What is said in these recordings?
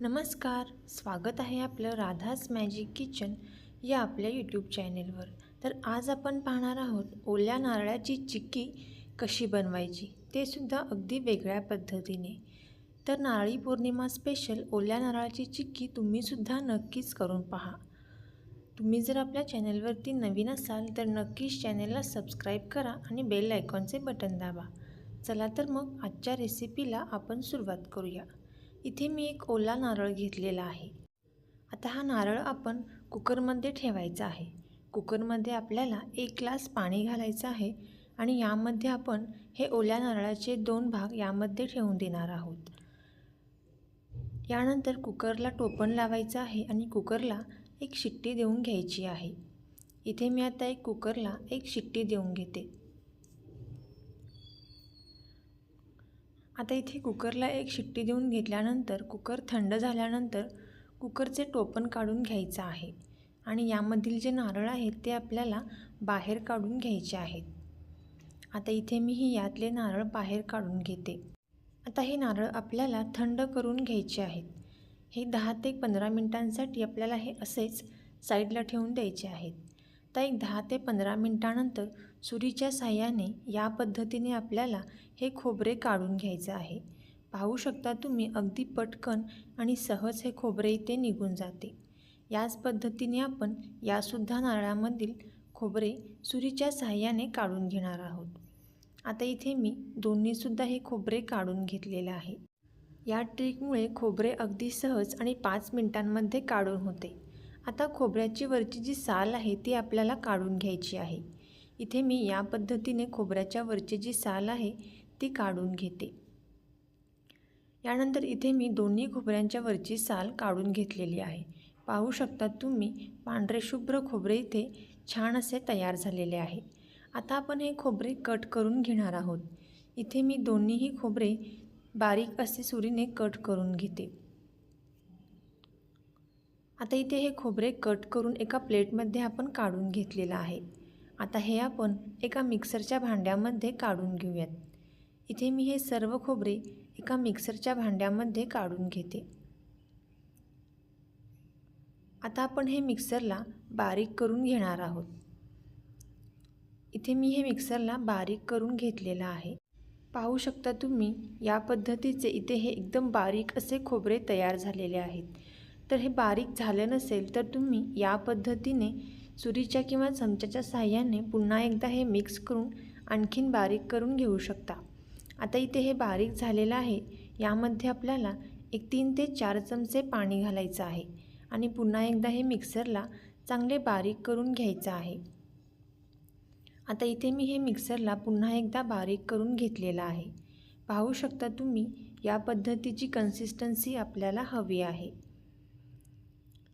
नमस्कार स्वागत आहे आपलं राधास मॅजिक किचन या आपल्या यूट्यूब चॅनेलवर तर आज आपण पाहणार आहोत ओल्या नारळाची चिक्की कशी बनवायची ते सुद्धा अगदी वेगळ्या पद्धतीने. तर नारळी पौर्णिमा स्पेशल ओल्या नारळाची चिक्की तुम्हीसुद्धा नक्कीच करून पहा. तुम्ही जर आपल्या चॅनलवरती नवीन असाल तर नक्कीच चॅनलला सबस्क्राईब करा आणि बेल आयकॉनचे बटन दाबा. चला तर मग आजच्या रेसिपीला आपण सुरुवात करूया. इथे मी एक ओला नारळ घेतलेला आहे. आता हा नारळ आपण कुकरमध्ये ठेवायचा आहे. कुकरमध्ये आपल्याला एक ग्लास पाणी घालायचं आहे आणि यामध्ये आपण हे ओल्या नारळाचे दोन भाग यामध्ये ठेवून देणार आहोत. यानंतर कुकरला टोपण लावायचं आहे आणि कुकरला एक शिट्टी देऊन घ्यायची आहे. इथे मी आता एक कुकरला एक शिट्टी देऊन घेते. आता इथे कुकरला एक शिट्टी देऊन घेतल्यानंतर कुकर थंड झाल्यानंतर कुकरचे टोपण काढून घ्यायचं आहे आणि यामधील जे नारळ आहेत ते आपल्याला बाहेर काढून घ्यायचे आहेत. आता इथे मी ही यातले नारळ बाहेर काढून घेते. आता हे नारळ आपल्याला थंड करून घ्यायचे आहेत. हे दहा ते पंधरा मिनटांसाठी आपल्याला हे असेच साईडला ठेवून द्यायचे आहेत. तर एक दहा ते पंधरा मिनटानंतर सुरीच्या साह्याने या पद्धतीने आपल्याला हे खोबरे काढून घ्यायचं आहे. पाहू शकता तुम्ही अगदी पटकन आणि सहज हे खोबरे इथे निघून जाते. याच पद्धतीने आपण यासुद्धा नारळामधील खोबरे सुरीच्या साह्याने काढून घेणार आहोत. आता इथे मी दोन्हीसुद्धा हे खोबरे काढून घेतलेले आहे. या ट्रिकमुळे खोबरे अगदी सहज आणि पाच मिनटांमध्ये काढून होते. आता खोबऱ्याची वरची जी साल आहे ती आपल्याला काढून घ्यायची आहे. इथे मी या पद्धतीने खोबऱ्याच्या वरची जी साल आहे ती काढून घेते. यानंतर इथे मी दोन्ही खोबऱ्यांच्या वरची साल काढून घेतलेली आहे. पाहू शकता तुम्ही पांढरे शुभ्र खोबरे इथे छान असे तयार झालेले आहे. आता आपण हे खोबरे कट करून घेणार आहोत. इथे मी दोन्हीही खोबरे बारीक असे सुरीने कट करून घेते. आता इथे हे खोबरे कट करून एका प्लेटमध्ये आपण काढून घेतलेलं आहे. आता हे आपण एका मिक्सरच्या भांड्यामध्ये काढून घेऊयात. इथे मी हे सर्व खोबरे एका मिक्सरच्या भांड्यामध्ये काढून घेते. आता आपण हे मिक्सरला बारीक करून घेणार आहोत. इथे मी हे मिक्सरला बारीक करून घेतलेलं आहे. पाहू शकता तुम्ही या पद्धतीचे इथे हे एकदम बारीक असे खोबरे तयार झालेले आहेत. तर हे बारीक झालं नसेल तर तुम्ही या पद्धतीने सुरीच्या किंवा चमच्याच्या साह्याने पुन्हा एकदा हे मिक्स करून आणखीन बारीक करून घेऊ शकता. आता इथे हे बारीक झालेलं आहे. यामध्ये आपल्याला एक तीन ते चार चमचे पाणी घालायचं आहे आणि पुन्हा एकदा हे मिक्सरला चांगले बारीक करून घ्यायचं आहे. आता इथे मी हे मिक्सरला पुन्हा एकदा बारीक करून घेतलेलं आहे. पाहू शकता तुम्ही या पद्धतीची कन्सिस्टन्सी आपल्याला हवी आहे.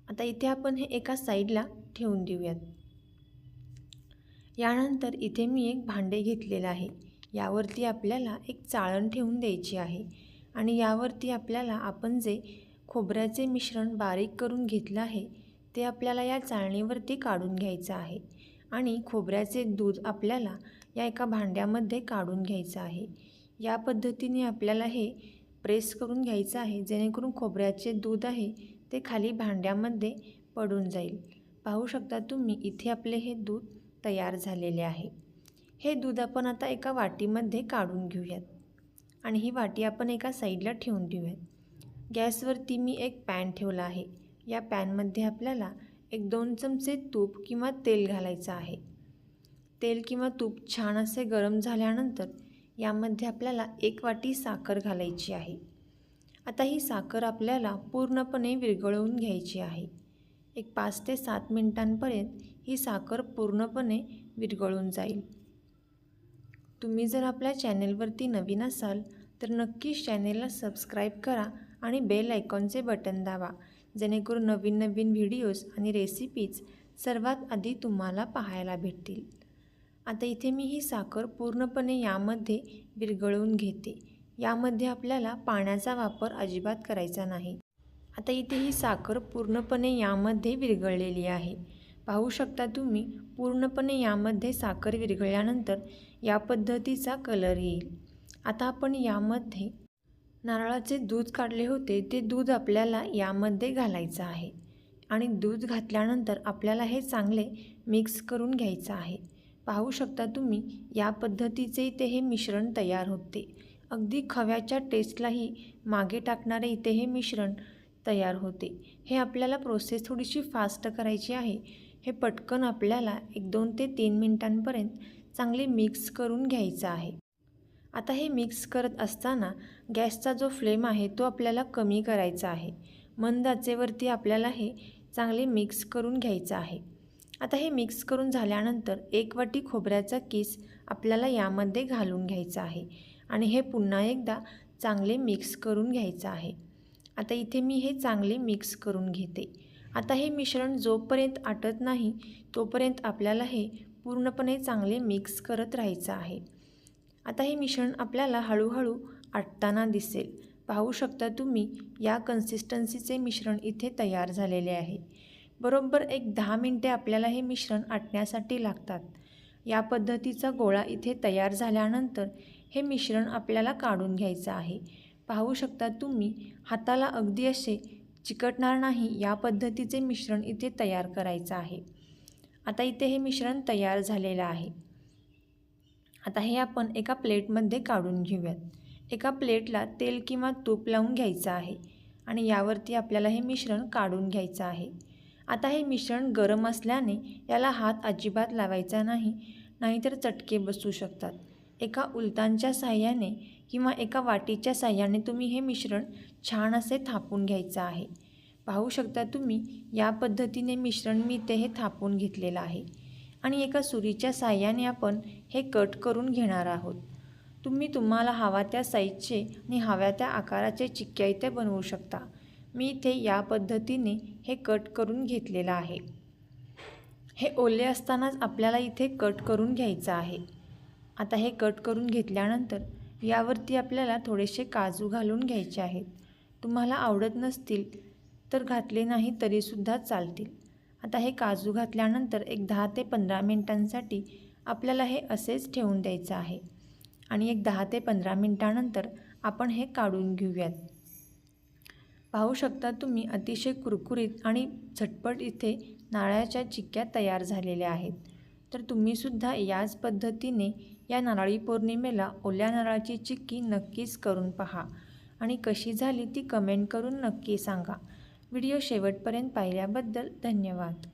आता इथे आपण हे एका साईडला ठेवून देऊयात. यानंतर इथे मी एक भांडे घेतलेलं आहे. यावरती आपल्याला एक चाळण ठेवून द्यायची आहे. आणि यावरती आपल्याला आपण जे खोबऱ्याचे मिश्रण बारीक करून घेतलं आहे ते आपल्याला या चाळणीवरती काढून घ्यायचं आहे. आणि खोबऱ्याचे दूध आपल्याला या एका भांड्यामध्ये काढून घ्यायचं आहे. या पद्धतीने आपल्याला हे प्रेस करून घ्यायचं आहे जेणेकरून खोबऱ्याचे दूध आहे ते खाली भांड्यामध्ये पडून जाईल. पाहू शकता तुम्ही इथे आपले हे दूध तयार झालेले आहे. हे दूध आपण आता एका वाटीमध्ये काढून घेऊयात आणि ही वाटी आपण एका साईडला ठेवून देऊयात. गॅसवरती मी एक पॅन ठेवला आहे. या पॅनमध्ये आपल्याला एक दोन चमचे तूप किंवा तेल घालायचं आहे. तेल किंवा तूप छान असे गरम झाल्यानंतर यामध्ये आपल्याला एक वाटी साखर घालायची आहे. आता ही साखर आपल्याला पूर्णपणे विरघळवून घ्यायची आहे. एक पाच ते सात मिनटांपर्यंत ही साखर पूर्णपणे विरघळून जाईल. तुम्ही जर आपल्या चॅनेलवरती नवीन असाल तर नक्कीच चॅनेलला सबस्क्राईब करा आणि बेल आयकॉनचे बटन दाबा जेणेकरून नवीन नवीन व्हिडिओज आणि रेसिपीज सर्वात आधी तुम्हाला पाहायला भेटतील. आता इथे मी ही साखर पूर्णपणे यामध्ये विरघळवून घेते. यामध्ये आपल्याला पाण्याचा वापर अजिबात करायचा नाही. आता इथे ही साखर पूर्णपणे यामध्ये विरघळलेली आहे. पाहू शकता तुम्ही पूर्णपणे यामध्ये साखर विरघळल्यानंतर या पद्धतीचा कलर येईल. आता आपण यामध्ये नारळाचे दूध काढले होते ते दूध आपल्याला यामध्ये घालायचं आहे. आणि दूध घातल्यानंतर आपल्याला हे चांगले मिक्स करून घ्यायचं आहे. पाहू शकता तुम्ही या पद्धतीचे इथे हे मिश्रण तयार होते. अगदी खव्याच्या टेस्टलाही मागे टाकणारे इथे हे मिश्रण तयार होते. हे आपल्याला प्रोसेस थोडीशी फास्ट करायची आहे. हे पटकन आपल्याला एक दोन ते तीन मिनटांपर्यंत चांगले मिक्स करून घ्यायचं आहे. आता हे मिक्स करत असताना गॅसचा जो फ्लेम आहे तो आपल्याला कमी करायचा आहे. मंद आचेवरती आपल्याला हे चांगले मिक्स करून घ्यायचं आहे. आता हे मिक्स करून झाल्यानंतर एक वाटी खोबऱ्याचा किस आपल्याला यामध्ये घालून घ्यायचा आहे. आणि हे पुन्हा एकदा चांगले मिक्स करून घ्यायचं आहे. आता इथे मी हे चांगले मिक्स करून घेते. आता हे मिश्रण जोपर्यंत आटत नाही तोपर्यंत आपल्याला हे पूर्णपणे चांगले मिक्स करत राहायचं आहे. आता हे मिश्रण आपल्याला हळूहळू आटताना दिसेल. पाहू शकता तुम्ही या कन्सिस्टन्सीचे मिश्रण इथे तयार झालेले आहे. बरोबर एक दहा मिनटे आपल्याला हे मिश्रण आटण्यासाठी लागतात. या पद्धतीचा गोळा इथे तयार झाल्यानंतर हे मिश्रण आपल्याला काढून घ्यायचं आहे. पाहू शकता तुम्ही हाताला अगदी असे चिकटणार नाही या पद्धतीचे मिश्रण इथे तयार करायचं आहे. आता इथे हे मिश्रण तयार झालेलं आहे. आता हे आपण एका प्लेटमध्ये काढून घेऊयात. एका प्लेटला तेल किंवा तूप लावून घ्यायचं आहे आणि यावरती आपल्याला हे मिश्रण काढून घ्यायचं आहे. आता हे मिश्रण गरम असल्याने याला हात अजिबात लावायचा नाही नाहीतर चटके बसू शकतात. एका उलतांच्या साह्याने किंवा एका वाटीच्या साह्याने तुम्ही हे मिश्रण छान असे थापून घ्यायचं आहे. पाहू शकता तुम्ही या पद्धतीने मिश्रण मी ते हे थापून घेतलेलं आहे. आणि एका सुरीच्या साह्याने आपण हे कट करून घेणार आहोत. तुम्ही तुम्हाला हवा त्या साईजचे आणि हव्या त्या आकाराचे चिक्क्या इथे बनवू शकता. मी इथे या पद्धतीने हे कट करून घेतलेलं आहे. हे ओले असतानाच आपल्याला इथे कट करून घ्यायचं आहे. आता हे कट करून घेतल्यानंतर यावरती आपल्याला थोडेसे काजू घालून घ्यायचे आहेत. तुम्हाला आवडत नसतील तर घातले नाही तरीसुद्धा चालतील. आता हे काजू घातल्यानंतर एक दहा ते पंधरा मिनटांसाठी आपल्याला हे असेच ठेवून द्यायचं आहे. आणि एक दहा ते पंधरा मिनटानंतर आपण हे काढून घेऊयात. पाहू शकता तुम्ही अतिशय कुरकुरीत आणि झटपट इथे नारळाच्या चिक्क्या तयार झालेल्या आहेत. तर तुम्हीसुद्धा याच पद्धतीने या नारळी पौर्णिमेला ओल्या नारळाची चिक्की नक्कीच करून पहा आणि कशी झाली ती कमेंट करून नक्की सांगा. व्हिडिओ शेवटपर्यंत पाहिल्याबद्दल धन्यवाद.